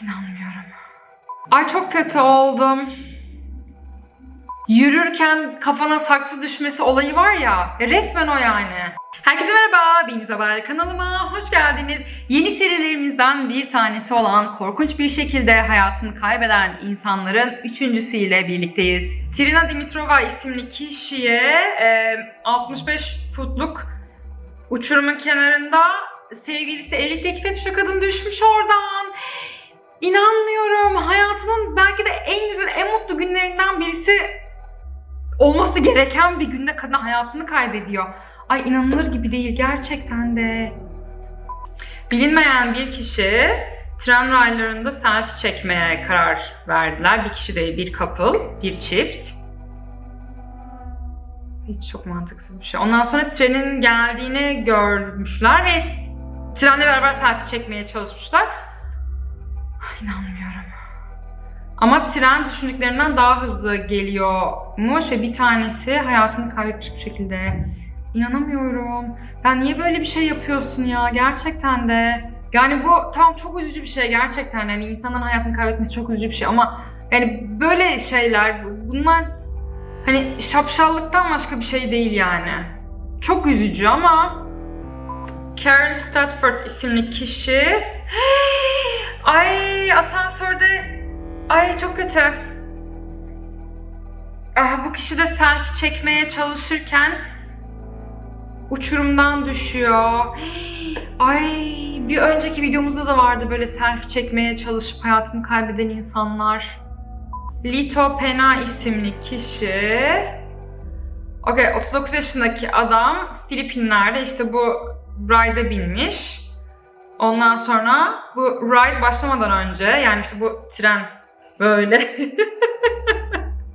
İnanmıyorum. Ay çok kötü oldum. Yürürken kafana saksı düşmesi olayı var ya, resmen o yani. Herkese merhaba, ben İzabel kanalıma hoş geldiniz. Yeni serilerimizden bir tanesi olan korkunç bir şekilde hayatını kaybeden insanların üçüncüsüyle birlikteyiz. Trina Dimitrova isimli kişiye e, 65 futluk uçurumun kenarında sevgilisi evlilik teklif etmiş kadın düşmüş oradan. İnanmıyorum. Hayatının belki de en güzel, en mutlu günlerinden birisi olması gereken bir günde kadın hayatını kaybediyor. Ay inanılır gibi değil gerçekten de. Bilinmeyen bir kişi tren raylarında selfie çekmeye karar verdiler. Bir kişi değil, bir couple, bir çift. Hiç çok mantıksız bir şey. Ondan sonra trenin geldiğini görmüşler ve trenle beraber selfie çekmeye çalışmışlar. İnanmıyorum. Ama tren düşündüklerinden daha hızlı geliyormuş ve bir tanesi hayatını kaybetmiş bu şekilde. İnanamıyorum. Ya niye böyle bir şey yapıyorsun ya gerçekten de. Yani bu tamam çok üzücü bir şey gerçekten. Yani insanların hayatını kaybetmesi çok üzücü bir şey ama yani böyle şeyler bunlar hani şapşallıktan başka bir şey değil yani. Çok üzücü ama Karen Statford isimli kişi Ay asansörde Ay çok kötü. Ah, bu kişi de selfie çekmeye çalışırken uçurumdan düşüyor. Ay bir önceki videomuzda da vardı böyle selfie çekmeye çalışıp hayatını kaybeden insanlar. Lito Pena isimli kişi. Okey 39 yaşındaki adam Filipinler'de işte bu ride'a binmiş. Ondan sonra bu ride başlamadan önce yani işte bu tren böyle.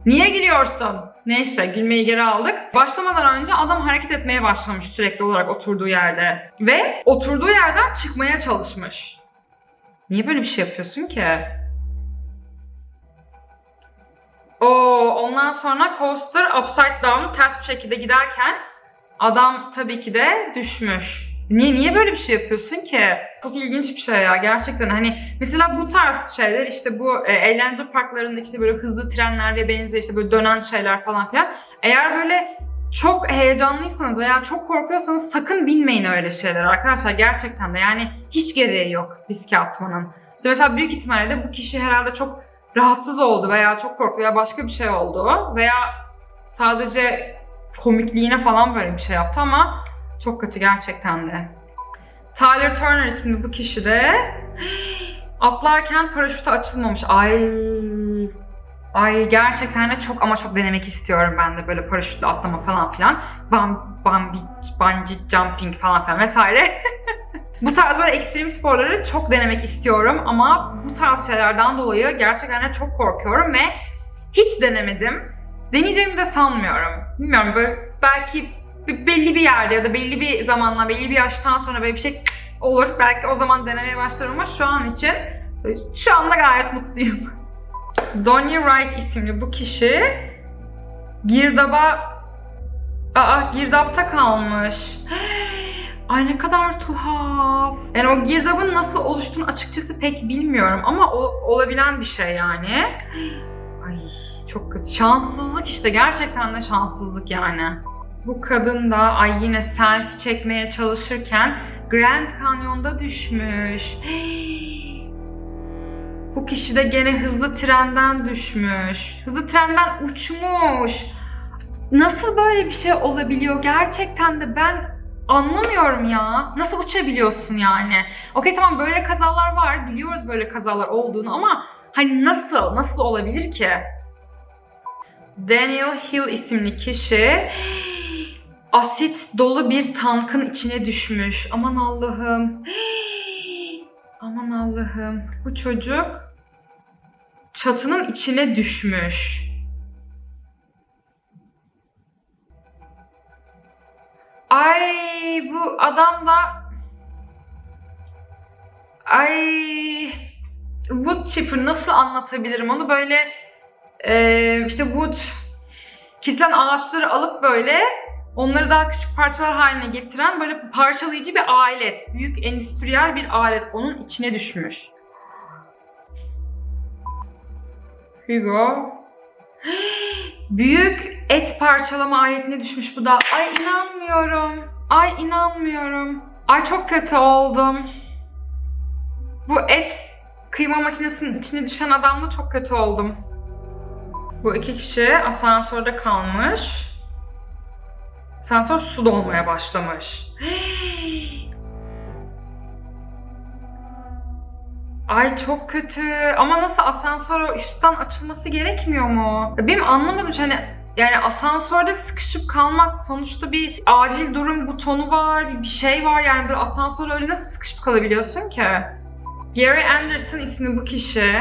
Niye gülüyorsun? Neyse gülmeyi geri aldık. Başlamadan önce adam hareket etmeye başlamış sürekli olarak oturduğu yerde. Ve oturduğu yerden çıkmaya çalışmış. Niye böyle bir şey yapıyorsun ki? Oo, ondan sonra coaster upside down ters bir şekilde giderken adam tabii ki de düşmüş. Niye niye böyle bir şey yapıyorsun ki? Çok ilginç bir şey ya gerçekten. Hani mesela bu tarz şeyler işte bu e, eğlence parklarında işte böyle hızlı trenler ve benzeri işte böyle dönen şeyler falan filan. Eğer böyle çok heyecanlıysanız veya çok korkuyorsanız sakın binmeyin öyle şeyler arkadaşlar gerçekten de. Yani hiç gereği yok riske atmanın. İşte mesela büyük ihtimalle de bu kişi herhalde çok rahatsız oldu veya çok korktu veya başka bir şey oldu veya sadece komikliğine falan böyle bir şey yaptı ama çok kötü gerçekten de. Tyler Turner isimli bu kişi de atlarken paraşütü açılmamış. Ay Ay gerçekten de çok ama çok denemek istiyorum ben de böyle paraşütle atlama falan filan. Bam, bambi, bungee jumping falan filan vesaire. bu tarz böyle ekstrem sporları çok denemek istiyorum ama bu tarz şeylerden dolayı gerçekten de çok korkuyorum ve hiç denemedim. Deneyeceğimi de sanmıyorum. Bilmiyorum böyle belki belli bir yerde ya da belli bir zamanla, belli bir yaştan sonra böyle bir şey olur. Belki o zaman denemeye başlarım ama şu an için şu anda gayet mutluyum. Donnie Wright isimli bu kişi girdaba Aa girdapta kalmış. Ay ne kadar tuhaf. Yani o girdabın nasıl oluştuğunu açıkçası pek bilmiyorum ama o olabilen bir şey yani. Ay çok kötü. Şanssızlık işte gerçekten de şanssızlık yani. Bu kadın da ay yine selfie çekmeye çalışırken Grand Canyon'da düşmüş. Bu kişi de gene hızlı trenden düşmüş. Hızlı trenden uçmuş. Nasıl böyle bir şey olabiliyor gerçekten de ben anlamıyorum ya. Nasıl uçabiliyorsun yani? Okey tamam böyle kazalar var. Biliyoruz böyle kazalar olduğunu ama hani nasıl? Nasıl olabilir ki? Daniel Hill isimli kişi asit dolu bir tankın içine düşmüş. Aman Allah'ım. Aman Allah'ım. Bu çocuk çatının içine düşmüş. Ay bu adam da Ay wood chipper nasıl anlatabilirim onu böyle e, işte wood kesilen ağaçları alıp böyle onları daha küçük parçalar haline getiren böyle parçalayıcı bir alet. Büyük endüstriyel bir alet onun içine düşmüş. Hugo. Büyük et parçalama aletine düşmüş bu da. Ay inanmıyorum. Ay inanmıyorum. Ay çok kötü oldum. Bu et kıyma makinesinin içine düşen adamla çok kötü oldum. Bu iki kişi asansörde kalmış. Asansör su dolmaya başlamış. Ay çok kötü. Ama nasıl asansör üstten açılması gerekmiyor mu? Benim anlamadım hani yani asansörde sıkışıp kalmak sonuçta bir acil durum butonu var, bir- bir şey var yani böyle asansörde öyle nasıl sıkışıp kalabiliyorsun ki? Gary Anderson isimli bu kişi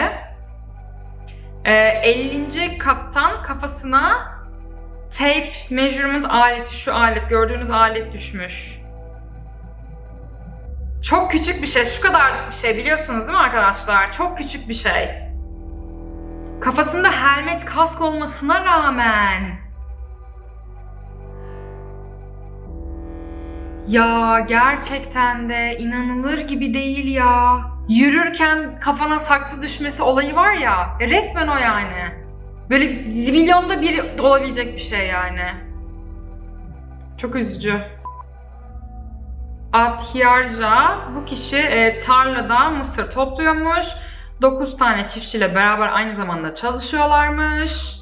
50. kattan kafasına tape measurement aleti, şu alet, gördüğünüz alet düşmüş. Çok küçük bir şey, şu kadarcık bir şey biliyorsunuz değil mi arkadaşlar? Çok küçük bir şey. Kafasında helmet kask olmasına rağmen. Ya gerçekten de inanılır gibi değil ya. Yürürken kafana saksı düşmesi olayı var ya, e, resmen o yani. Böyle zibilyonda bir olabilecek bir şey yani. Çok üzücü. Atyarja bu kişi e, tarlada mısır topluyormuş. 9 tane çiftçiyle beraber aynı zamanda çalışıyorlarmış.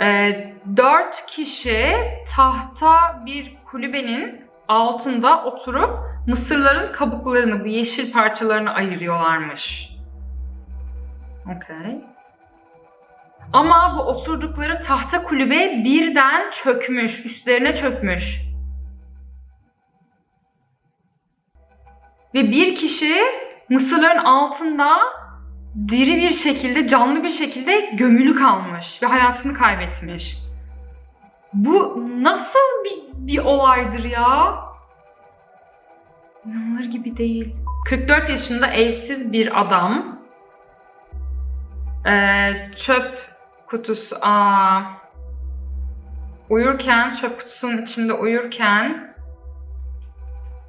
E, 4 kişi tahta bir kulübenin altında oturup mısırların kabuklarını, bu yeşil parçalarını ayırıyorlarmış. Okay. Ama bu oturdukları tahta kulübe birden çökmüş, üstlerine çökmüş. Ve bir kişi mısırların altında diri bir şekilde, canlı bir şekilde gömülü kalmış ve hayatını kaybetmiş. Bu nasıl bir, bir olaydır ya? İnanılır gibi değil. 44 yaşında evsiz bir adam. Ee, çöp kutusu, aa, uyurken, çöp kutusunun içinde uyurken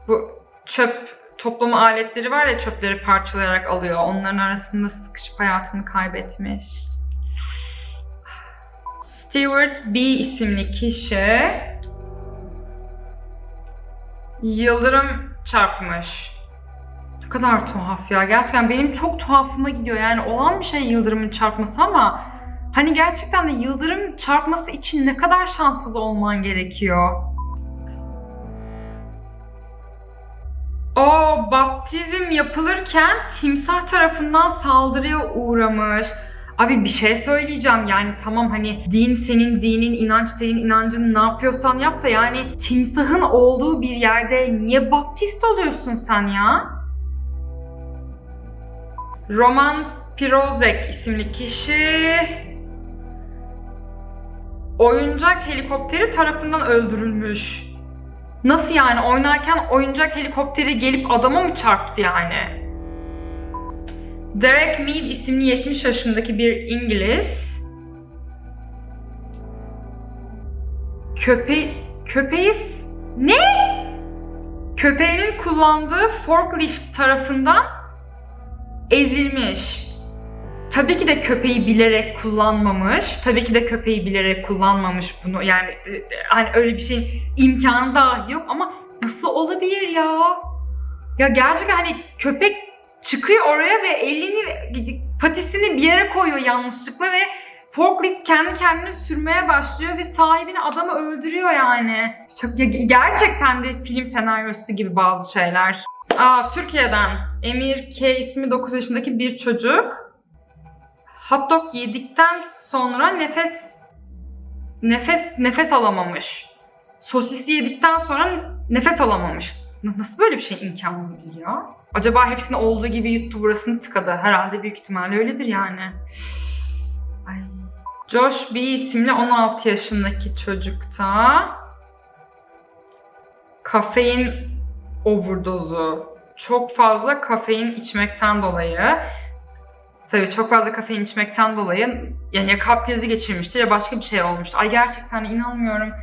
bu çöp toplama aletleri var ya çöpleri parçalayarak alıyor. Onların arasında sıkışıp hayatını kaybetmiş. Stewart B isimli kişi yıldırım çarpmış. Ne kadar tuhaf ya. Gerçekten benim çok tuhafıma gidiyor. Yani olan bir şey yıldırımın çarpması ama hani gerçekten de yıldırım çarpması için ne kadar şanssız olman gerekiyor. O baptizm yapılırken timsah tarafından saldırıya uğramış. Abi bir şey söyleyeceğim yani tamam hani din senin dinin, inanç senin inancın ne yapıyorsan yap da yani timsahın olduğu bir yerde niye baptist oluyorsun sen ya? Roman Pirozek isimli kişi oyuncak helikopteri tarafından öldürülmüş. Nasıl yani oynarken oyuncak helikopteri gelip adama mı çarptı yani? Derek Mead isimli 70 yaşındaki bir İngiliz köpe köpeği ne? Köpeğinin kullandığı forklift tarafından ezilmiş. Tabii ki de köpeği bilerek kullanmamış. Tabii ki de köpeği bilerek kullanmamış bunu. Yani e, e, hani öyle bir şeyin imkanı dahi yok ama nasıl olabilir ya? Ya gerçekten hani köpek çıkıyor oraya ve elini patisini bir yere koyuyor yanlışlıkla ve forklift kendi kendine sürmeye başlıyor ve sahibini adamı öldürüyor yani. Gerçekten de film senaryosu gibi bazı şeyler. Aa Türkiye'den Emir K ismi 9 yaşındaki bir çocuk hot dog yedikten sonra nefes nefes nefes alamamış. Sosis yedikten sonra nefes alamamış. Nasıl böyle bir şey imkanı olabilir ya? Acaba hepsini olduğu gibi yuttu burasını tıkadı. Herhalde büyük ihtimalle öyledir yani. Ay. Josh B isimli 16 yaşındaki çocukta kafein overdozu. Çok fazla kafein içmekten dolayı Tabii çok fazla kafein içmekten dolayı yani ya kalp krizi geçirmiştir ya başka bir şey olmuştur. Ay gerçekten inanmıyorum.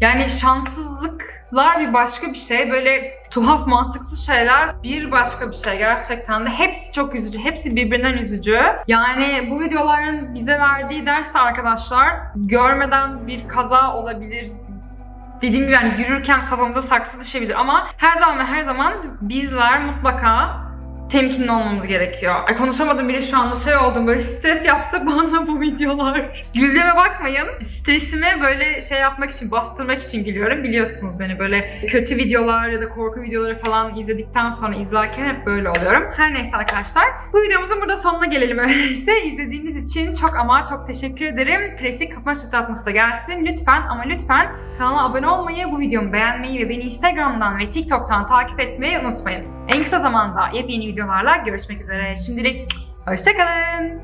Yani şanssızlıklar bir başka bir şey. Böyle tuhaf mantıksız şeyler bir başka bir şey gerçekten de. Hepsi çok üzücü. Hepsi birbirinden üzücü. Yani bu videoların bize verdiği ders de arkadaşlar görmeden bir kaza olabilir. Dediğim gibi yani yürürken kafamıza saksı düşebilir ama her zaman ve her zaman bizler mutlaka temkinli olmamız gerekiyor. Ay konuşamadım bile şu anda şey oldum böyle stres yaptı bana bu videolar. Güldüğüme bakmayın. Stresimi böyle şey yapmak için, bastırmak için gülüyorum. Biliyorsunuz beni böyle kötü videolar ya da korku videoları falan izledikten sonra izlerken hep böyle oluyorum. Her neyse arkadaşlar. Bu videomuzun burada sonuna gelelim öyleyse. İzlediğiniz için çok ama çok teşekkür ederim. Klasik kapma şaşırtması da gelsin. Lütfen ama lütfen kanala abone olmayı, bu videomu beğenmeyi ve beni Instagram'dan ve TikTok'tan takip etmeyi unutmayın. En kısa zamanda yepyeni videolarla görüşmek üzere. Şimdilik hoşçakalın.